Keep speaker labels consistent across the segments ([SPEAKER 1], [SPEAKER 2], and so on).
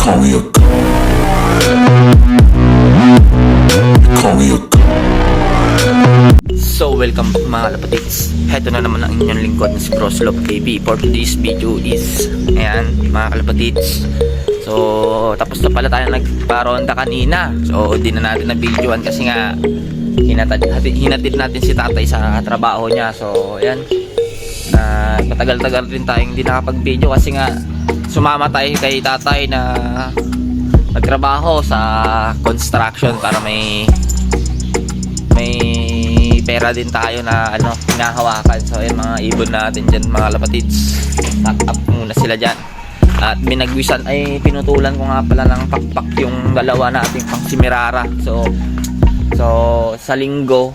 [SPEAKER 1] call me a call.
[SPEAKER 2] So, welcome mga kapatids. Heto na naman ang inyong lingkod na si Broslop KB. For today's video is, ayan, mga kalapatids. So, tapos na pala tayo nagparonda kanina. So, di na natin na videoan kasi nga hinatid, hinatid natin si tatay sa trabaho niya. So, ayan. Na matagal-tagal rin tayong hindi nakapag-video kasi nga sumama tayo kay tatay na nagtrabaho sa construction para may may pera din tayo na ano hinahawakan. So ayun mga ibon natin dyan mga lapatids stock up muna sila dyan. At binagwisan ay pinutulan ko nga pala ng pakpak yung dalawa nating pang simirara so so sa linggo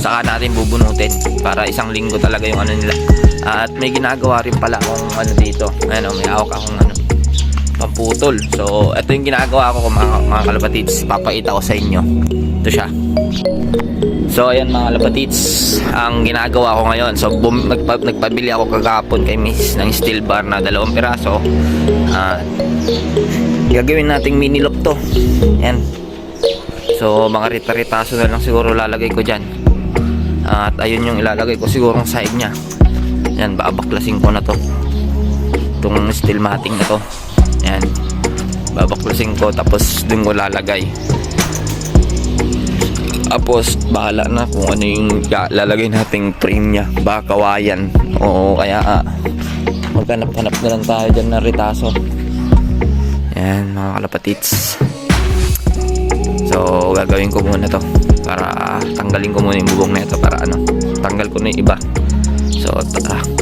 [SPEAKER 2] saka natin bubunutin para isang linggo talaga yung ano nila at may ginagawa rin pala akong ano dito ano may awak akong ano pamputol so ito yung ginagawa ko mga, mga kalapatids papakita ko sa inyo ito siya So ayan mga lapatits, ang ginagawa ko ngayon. So bum, nagpa, nagpabili ako kagapon kay Miss ng steel bar na dalawang piraso. At gagawin nating mini lock to. Yan. So mga rita-ritaso na lang siguro lalagay ko dyan. At ayun yung ilalagay ko siguro ang side niya. Yan, babaklasin ko na to. Itong steel matting na to. Yan. Babaklasin ko tapos dun ko lalagay. Tapos, bahala na kung ano yung lalagay nating frame niya. Baka kawayan. Oo, kaya ah, maghanap-hanap na lang tayo dyan ng ritaso. Yan, mga kalapatits. So, gagawin ko muna to. Para tanggalin ko muna yung bubong na ito. Para ano, tanggal ko na yung iba. So, tara.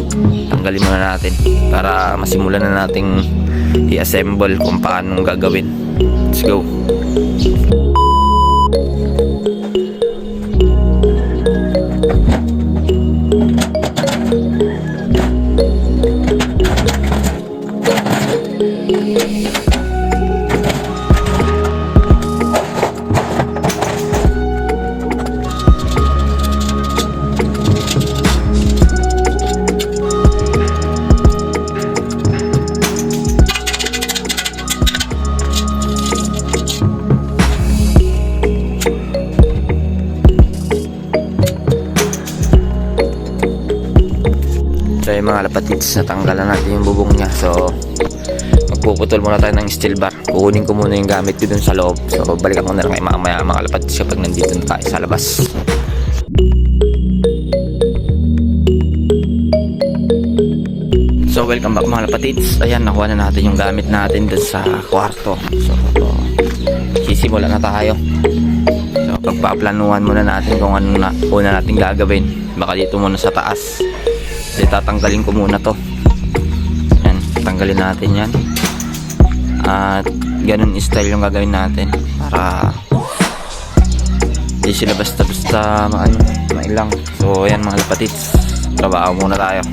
[SPEAKER 2] Tanggalin muna natin. Para masimulan na nating i-assemble kung paano gagawin. Let's go. Lapatids, natanggalan natin yung bubong niya. So, magpuputol muna tayo ng steel bar. Kukunin ko muna yung gamit ko dun sa loob. So, balikan ko na lang kay mamaya mga lapatids kapag nandito na tayo sa labas. So, welcome back mga lapatids. Ayan, nakuha na natin yung gamit natin dun sa kwarto. So, sisimula na tayo. So, pagpaplanuhan muna natin kung ano na una natin gagawin. Baka dito muna sa taas. Kasi tatanggalin ko muna to. Yan, tanggalin natin yan. At ganun style yung gagawin natin para hindi sila basta-basta maano, mailang. So, ayan mga lapatits. Trabaho muna tayo.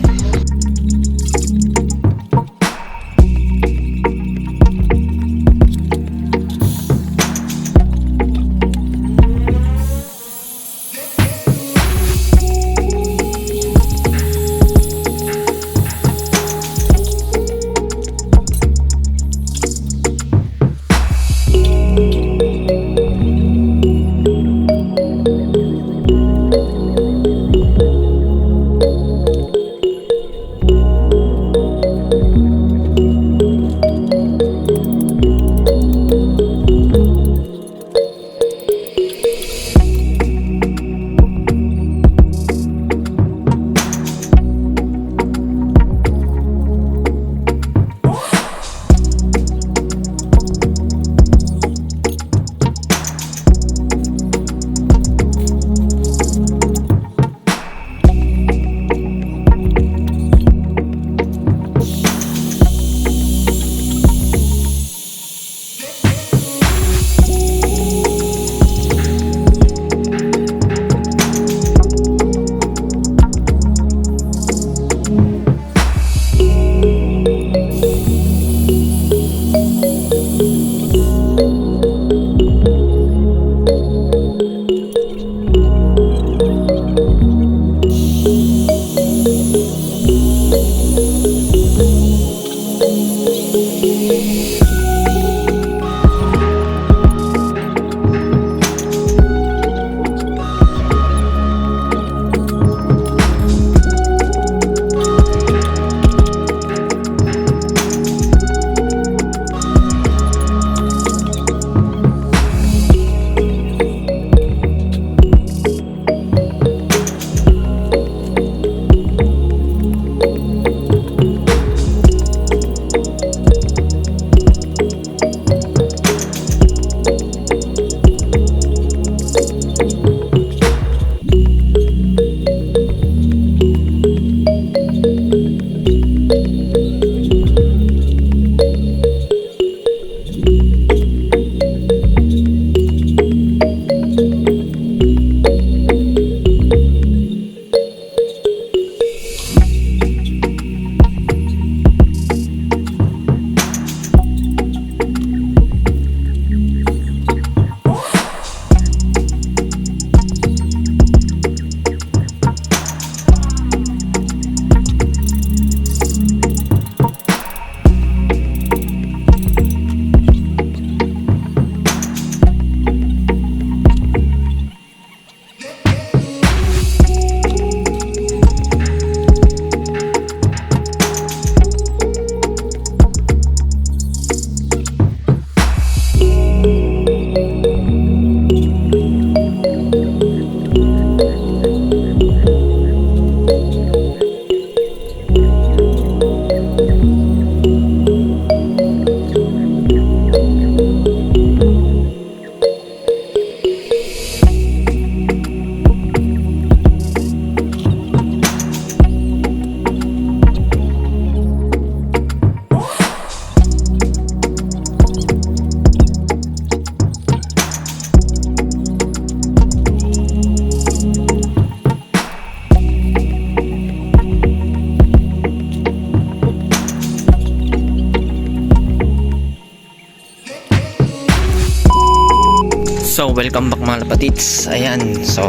[SPEAKER 2] So, welcome back mga lapatits. Ayan. So,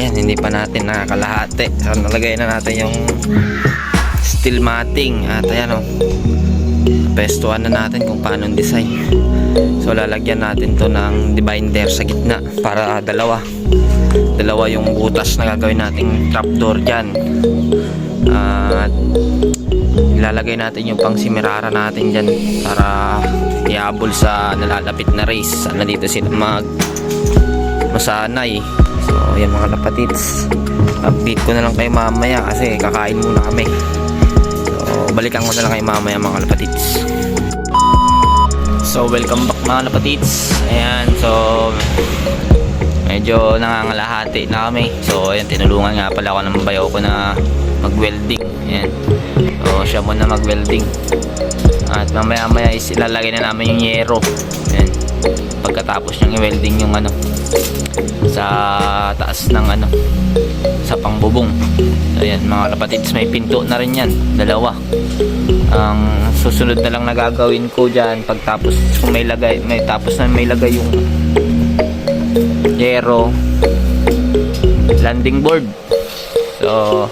[SPEAKER 2] ayan. Hindi pa natin nakakalahati. So, nalagay na natin yung steel matting. At ayan o. Pestuhan na natin kung paano ang design. So, lalagyan natin to ng divider sa gitna para dalawa. Dalawa yung butas na gagawin nating trapdoor dyan. At ilalagay natin yung pang simirara natin dyan para iabol sa nalalapit na race. Sana dito sila mag masanay. So yan mga lapatits update ko na lang kayo mamaya kasi kakain muna kami. So balikan ko na lang kayo mamaya mga lapatits so welcome back mga lapatits ayan so medyo nangangalahati na kami. So ayan tinulungan nga pala ako ng bayaw ko na mag welding ayan. So siya muna mag welding at mamaya maya is ilalagay na namin yung yero. Ayan. Pagkatapos niyang i-welding yung ano sa taas ng ano sa pangbubong. So, ayan mga kapatids may pinto na rin yan. Dalawa. Ang susunod na lang na gagawin ko dyan pagtapos kung may lagay may tapos na may lagay yung yero. Landing board. So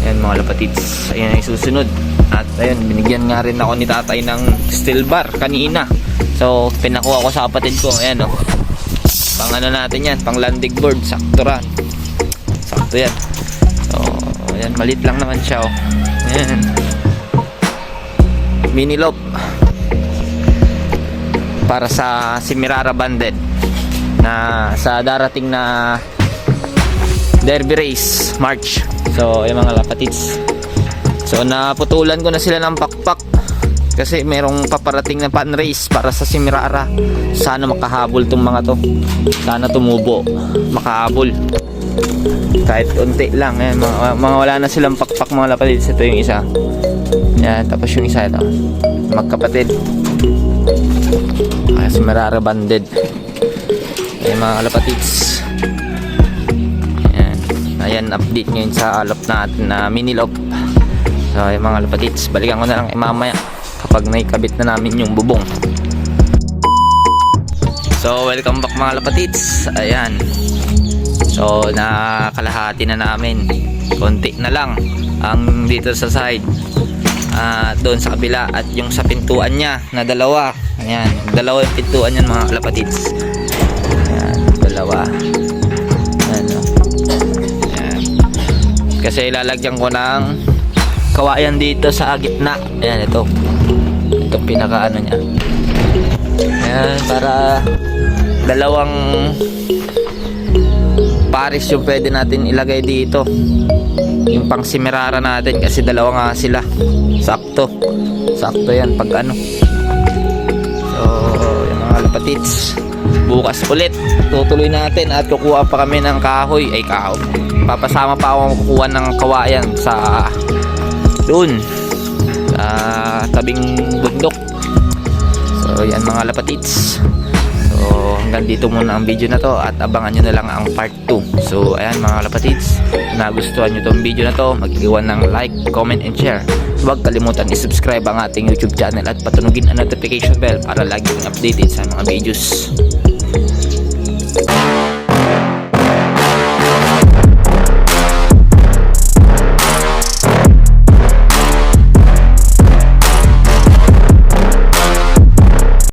[SPEAKER 2] ayan mga lapatids ayan ay susunod at ayun binigyan nga rin ako ni tatay ng steel bar kanina. So pinakuha ko sa kapatid ko. Ayan o pang ano natin yan? Pang landing board. Sakto ran. Sakto yan. So ayan malit lang naman siya o ayan. Mini loop. Para sa Simirara Banded na sa darating na Derby Race March. So yung mga lapatits so naputulan ko na sila ng pakpak kasi merong paparating na pan race para sa Simirara sana makahabol tong mga to. Sana tumubo makahabol. Kahit unti lang eh, mga, mga wala na silang pakpak mga lapatits ito yung isa. Yan tapos yung isa ito. Magkapatid. Kaya Simirara banded Ayan mga kalapatids. Ayan. Ayan update ngayon sa alop natin na mini loop. So ayan mga kalapatids Balikan ko na lang eh, mamaya Kapag naikabit na namin yung bubong. So welcome back mga kalapatids. Ayan. So nakalahati na namin. Konti na lang Ang dito sa side. At doon sa kabila at yung sa pintuan niya na dalawa. Ayan dalawa yung pintuan yan mga kalapatids dalawa. Ayan o ayan kasi ilalagyan ko ng kawayan dito sa gitna. Ayan ito. Ito pinaka ano niya. Ayan para dalawang pares yung pwede natin ilagay dito. Yung pang simirara natin kasi dalawa nga sila. Sakto. Sakto yan pag ano. So yung mga lapatits bukas ulit tutuloy natin at kukuha pa kami ng kahoy ay kahoy papasama pa ako kukuha ng kawayan sa doon tabing bundok. So yan mga lapatits. So hanggang dito muna ang video na to at abangan nyo na lang ang part 2. So ayan mga lapatits, nagustuhan nyo tong video na to, mag-iwan ng like, comment, and share. Huwag kalimutan i-subscribe ang ating YouTube channel at patunugin ang notification bell para lagi kang updated sa mga videos. Música